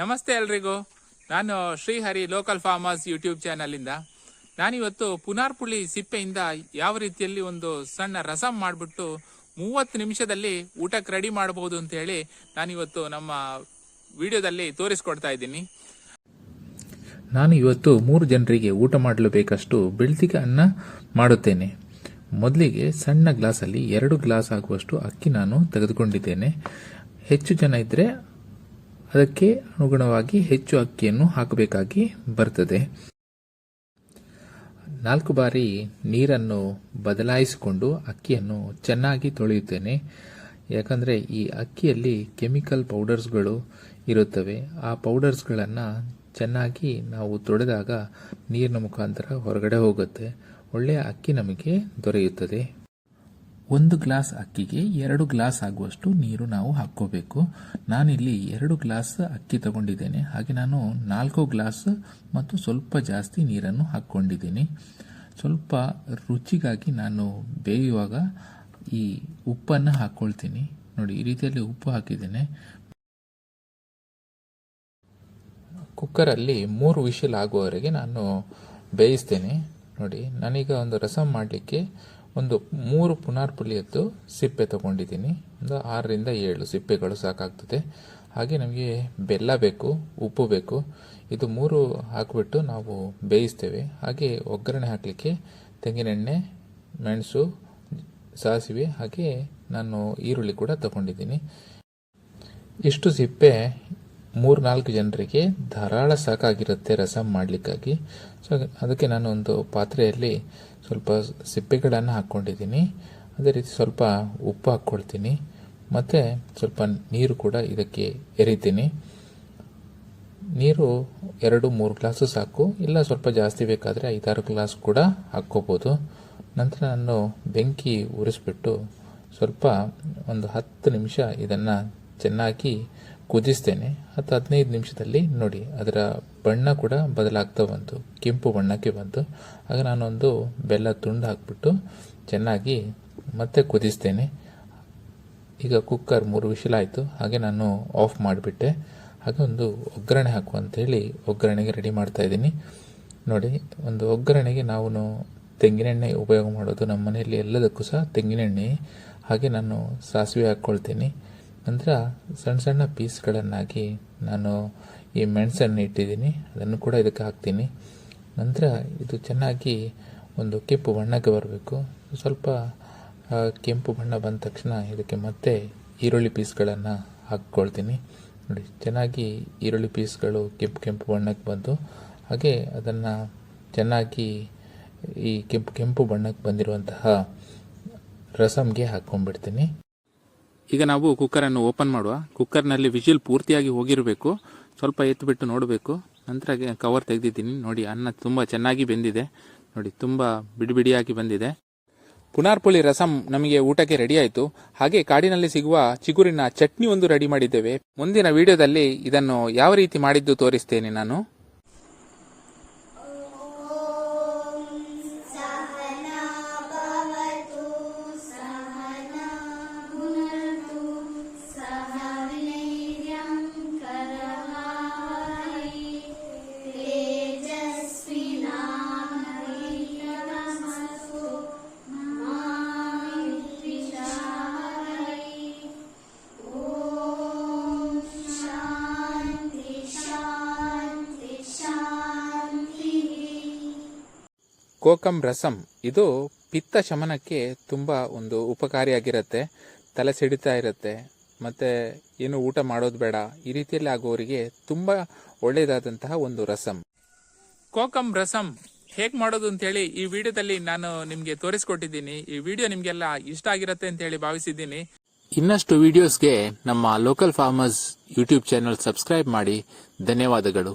ನಮಸ್ತೆ ಎಲ್ರಿಗೂ. ನಾನು ಶ್ರೀಹರಿ ಲೋಕಲ್ ಫಾರ್ಮರ್ಸ್ ಯೂಟ್ಯೂಬ್ ಚಾನಲಿಂದ. ನಾನಿವತ್ತು ಪುನಾರ್ಪುಳಿ ಸಿಪ್ಪೆಯಿಂದ ಯಾವ ರೀತಿಯಲ್ಲಿ ಒಂದು ಸಣ್ಣ ರಸಂ ಮಾಡಿಬಿಟ್ಟು ಮೂವತ್ತು ನಿಮಿಷದಲ್ಲಿ ಊಟಕ್ಕೆ ರೆಡಿ ಮಾಡಬಹುದು ಅಂತ ಹೇಳಿ ನಾನಿವತ್ತು ನಮ್ಮ ವಿಡಿಯೋದಲ್ಲಿ ತೋರಿಸ್ಕೊಡ್ತಾ ಇದ್ದೀನಿ. ನಾನು ಇವತ್ತು ಮೂರು ಜನರಿಗೆ ಊಟ ಮಾಡಲು ಬೇಕಷ್ಟು ಬೆಳ್ತಿಗೆ ಅನ್ನ ಮಾಡುತ್ತೇನೆ. ಮೊದಲಿಗೆ ಸಣ್ಣ ಗ್ಲಾಸಲ್ಲಿ ಎರಡು ಗ್ಲಾಸ್ ಆಗುವಷ್ಟು ಅಕ್ಕಿ ನಾನು ತೆಗೆದುಕೊಂಡಿದ್ದೇನೆ. ಹೆಚ್ಚು ಜನ ಇದ್ದರೆ ಅದಕ್ಕೆ ಅನುಗುಣವಾಗಿ ಹೆಚ್ಚು ಅಕ್ಕಿಯನ್ನು ಹಾಕಬೇಕಾಗಿ ಬರ್ತದೆ. ನಾಲ್ಕು ಬಾರಿ ನೀರನ್ನು ಬದಲಾಯಿಸಿಕೊಂಡು ಅಕ್ಕಿಯನ್ನು ಚೆನ್ನಾಗಿ ತೊಳೆಯುತ್ತೇನೆ. ಯಾಕಂದರೆ ಈ ಅಕ್ಕಿಯಲ್ಲಿ ಕೆಮಿಕಲ್ ಪೌಡರ್ಸ್ಗಳು ಇರುತ್ತವೆ. ಆ ಪೌಡರ್ಸ್ಗಳನ್ನು ಚೆನ್ನಾಗಿ ನಾವು ತೊಳೆದಾಗ ನೀರಿನ ಮುಖಾಂತರ ಹೊರಗಡೆ ಹೋಗುತ್ತೆ. ಒಳ್ಳೆಯ ಅಕ್ಕಿ ನಮಗೆ ದೊರೆಯುತ್ತದೆ. ಒಂದು ಗ್ಲಾಸ್ ಅಕ್ಕಿಗೆ ಎರಡು ಗ್ಲಾಸ್ ಆಗುವಷ್ಟು ನೀರು ನಾವು ಹಾಕ್ಕೋಬೇಕು. ನಾನಿಲ್ಲಿ ಎರಡು ಗ್ಲಾಸ್ ಅಕ್ಕಿ ತಗೊಂಡಿದ್ದೇನೆ. ಹಾಗೆ ನಾನು ನಾಲ್ಕು ಗ್ಲಾಸ್ ಮತ್ತು ಸ್ವಲ್ಪ ಜಾಸ್ತಿ ನೀರನ್ನು ಹಾಕ್ಕೊಂಡಿದ್ದೀನಿ. ಸ್ವಲ್ಪ ರುಚಿಗಾಗಿ ನಾನು ಬೇಯುವಾಗ ಈ ಉಪ್ಪನ್ನು ಹಾಕ್ಕೊಳ್ತೀನಿ. ನೋಡಿ, ಈ ರೀತಿಯಲ್ಲಿ ಉಪ್ಪು ಹಾಕಿದ್ದೇನೆ. ಕುಕ್ಕರಲ್ಲಿ ಮೂರು ವಿಷಲ್ ಆಗುವವರೆಗೆ ನಾನು ಬೇಯಿಸ್ತೇನೆ. ನೋಡಿ, ನಾನೀಗ ಒಂದು ರಸಂ ಮಾಡಲಿಕ್ಕೆ ಒಂದು ಮೂರು ಪುನಾರ್ಪುಲಿಯದ್ದು ಸಿಪ್ಪೆ ತಗೊಂಡಿದ್ದೀನಿ. ಒಂದು ಆರರಿಂದ ಏಳು ಸಿಪ್ಪೆಗಳು ಸಾಕಾಗ್ತದೆ. ಹಾಗೆ ನಮಗೆ ಬೆಲ್ಲ ಬೇಕು, ಉಪ್ಪು ಬೇಕು. ಇದು ಮೂರು ಹಾಕಿಬಿಟ್ಟು ನಾವು ಬೇಯಿಸ್ತೇವೆ. ಹಾಗೆ ಒಗ್ಗರಣೆ ಹಾಕಲಿಕ್ಕೆ ತೆಂಗಿನೆಣ್ಣೆ ಮೆಣಸು, ಸಾಸಿವೆ, ಹಾಗೆ ನಾನು ಈರುಳ್ಳಿ ಕೂಡ ತಗೊಂಡಿದ್ದೀನಿ. ಇಷ್ಟು ಸಿಪ್ಪೆ ಮೂರು ನಾಲ್ಕು ಜನರಿಗೆ ಧಾರಾಳ ಸಾಕಾಗಿರುತ್ತೆ ರಸಂ ಮಾಡಲಿಕ್ಕಾಗಿ. ಸೊ ಅದಕ್ಕೆ ನಾನು ಒಂದು ಪಾತ್ರೆಯಲ್ಲಿ ಸ್ವಲ್ಪ ಸಿಪ್ಪೆಗಳನ್ನು ಹಾಕ್ಕೊಂಡಿದ್ದೀನಿ. ಅದೇ ರೀತಿ ಸ್ವಲ್ಪ ಉಪ್ಪು ಹಾಕ್ಕೊಳ್ತೀನಿ. ಮತ್ತು ಸ್ವಲ್ಪ ನೀರು ಕೂಡ ಇದಕ್ಕೆ ಎರಿತೀನಿ. ನೀರು ಎರಡು, ಮೂರು ಗ್ಲಾಸು ಸಾಕು. ಇಲ್ಲ ಸ್ವಲ್ಪ ಜಾಸ್ತಿ ಬೇಕಾದರೆ ಐದಾರು ಗ್ಲಾಸ್ ಕೂಡ ಹಾಕ್ಕೋಬೋದು. ನಂತರ ನಾನು ಬೆಂಕಿ ಉರಿಸ್ಬಿಟ್ಟು ಸ್ವಲ್ಪ ಒಂದು ಹತ್ತು ನಿಮಿಷ ಇದನ್ನು ಚೆನ್ನಾಗಿ ಕುದಿಸ್ತೇನೆ. ಹತ್ತು ಹದಿನೈದು ನಿಮಿಷದಲ್ಲಿ ನೋಡಿ, ಅದರ ಬಣ್ಣ ಕೂಡ ಬದಲಾಗ್ತಾ ಬಂತು. ಕೆಂಪು ಬಣ್ಣಕ್ಕೆ ಬಂತು. ಆಗ ನಾನೊಂದು ಬೆಲ್ಲ ತುಂಡು ಹಾಕ್ಬಿಟ್ಟು ಚೆನ್ನಾಗಿ ಮತ್ತೆ ಕುದಿಸ್ತೇನೆ. ಈಗ ಕುಕ್ಕರ್ ಮೂರು ವಿಷಲ್ ಆಯಿತು. ಹಾಗೆ ನಾನು ಆಫ್ ಮಾಡಿಬಿಟ್ಟೆ. ಹಾಗೆ ಒಂದು ಒಗ್ಗರಣೆ ಹಾಕು ಅಂಥೇಳಿ ಒಗ್ಗರಣೆಗೆ ರೆಡಿ ಮಾಡ್ತಾ ಇದ್ದೀನಿ. ನೋಡಿ, ಒಂದು ಒಗ್ಗರಣೆಗೆ ನಾವು ತೆಂಗಿನೆಣ್ಣೆ ಉಪಯೋಗ ಮಾಡೋದು ನಮ್ಮ ಮನೆಯಲ್ಲಿ ಎಲ್ಲದಕ್ಕೂ ಸಹ ತೆಂಗಿನೆಣ್ಣೆ. ಹಾಗೆ ನಾನು ಸಾಸಿವೆ ಹಾಕ್ಕೊಳ್ತೀನಿ. ನಂತರ ಸಣ್ಣ ಸಣ್ಣ ಪೀಸ್ಗಳನ್ನಾಗಿ ನಾನು ಈ ಮೆಣಸನ್ನು ಇಟ್ಟಿದ್ದೀನಿ ಅದನ್ನು ಕೂಡ ಇದಕ್ಕೆ ಹಾಕ್ತೀನಿ. ನಂತರ ಇದು ಚೆನ್ನಾಗಿ ಒಂದು ಕೆಂಪು ಬಣ್ಣಕ್ಕೆ ಬರಬೇಕು. ಸ್ವಲ್ಪ ಕೆಂಪು ಬಣ್ಣ ಬಂದ ತಕ್ಷಣ ಇದಕ್ಕೆ ಮತ್ತೆ ಈರುಳ್ಳಿ ಪೀಸ್ಗಳನ್ನು ಹಾಕ್ಕೊಳ್ತೀನಿ. ನೋಡಿ, ಚೆನ್ನಾಗಿ ಈರುಳ್ಳಿ ಪೀಸ್ಗಳು ಕೆಂಪು ಕೆಂಪು ಬಣ್ಣಕ್ಕೆ ಬಂದು, ಹಾಗೆ ಅದನ್ನು ಚೆನ್ನಾಗಿ ಈ ಕೆಂಪು ಕೆಂಪು ಬಣ್ಣಕ್ಕೆ ಬಂದಿರುವಂತಹ ರಸಮ್ಗೆ ಹಾಕ್ಕೊಂಡ್ಬಿಡ್ತೀನಿ. ಈಗ ನಾವು ಕುಕ್ಕರನ್ನು ಓಪನ್ ಮಾಡುವ. ಕುಕ್ಕರ್ನಲ್ಲಿ ವಿಜಿಲ್ ಪೂರ್ತಿಯಾಗಿ ಹೋಗಿರಬೇಕು. ಸ್ವಲ್ಪ ಎತ್ತಿಬಿಟ್ಟು ನೋಡಬೇಕು. ನಂತರ ಕವರ್ ತೆಗೆದಿದ್ದೀನಿ. ನೋಡಿ, ಅನ್ನ ತುಂಬ ಚೆನ್ನಾಗಿ ಬೆಂದಿದೆ. ನೋಡಿ, ತುಂಬ ಬಿಡಿ ಬಿಡಿಯಾಗಿ ಬಂದಿದೆ. ಪುನಾರ್ಪುಳಿ ರಸಂ ನಮಗೆ ಊಟಕ್ಕೆ ರೆಡಿ ಆಯಿತು. ಹಾಗೆ ಕಾಡಿನಲ್ಲಿ ಸಿಗುವ ಚಿಗುರಿನ ಚಟ್ನಿ ಒಂದು ರೆಡಿ ಮಾಡಿದ್ದೇವೆ. ಮುಂದಿನ ವಿಡಿಯೋದಲ್ಲಿ ಇದನ್ನು ಯಾವ ರೀತಿ ಮಾಡಿದ್ದು ತೋರಿಸ್ತೇನೆ ನಾನು. ಕೋಕಂ ರಸಂ, ಇದು ಪಿತ್ತ ಶಮನಕ್ಕೆ ತುಂಬ ಒಂದು ಉಪಕಾರಿಯಾಗಿರುತ್ತೆ, ತಲೆ ಸಿಡಿತಾ ಇರುತ್ತೆ, ಮತ್ತು ಏನು ಊಟ ಮಾಡೋದು ಬೇಡ, ಈ ರೀತಿಯಲ್ಲಿ ಆಗುವವರಿಗೆ ತುಂಬ ಒಳ್ಳೆಯದಾದಂತಹ ಒಂದು ರಸಂ. ಕೋಕಂ ರಸಂ, ಹೇಗೆ ಮಾಡೋದು ಅಂತೇಳಿ ಈ ವಿಡಿಯೋದಲ್ಲಿ ನಾನು ನಿಮಗೆ ತೋರಿಸ್ಕೊಟ್ಟಿದ್ದೀನಿ. ಈ ವಿಡಿಯೋ ನಿಮಗೆಲ್ಲ ಇಷ್ಟ ಆಗಿರುತ್ತೆ ಅಂತೇಳಿ ಭಾವಿಸಿದ್ದೀನಿ. ಇನ್ನಷ್ಟು ವಿಡಿಯೋಸ್ಗೆ ನಮ್ಮ local farmers YouTube channel subscribe ಮಾಡಿ. ಧನ್ಯವಾದಗಳು.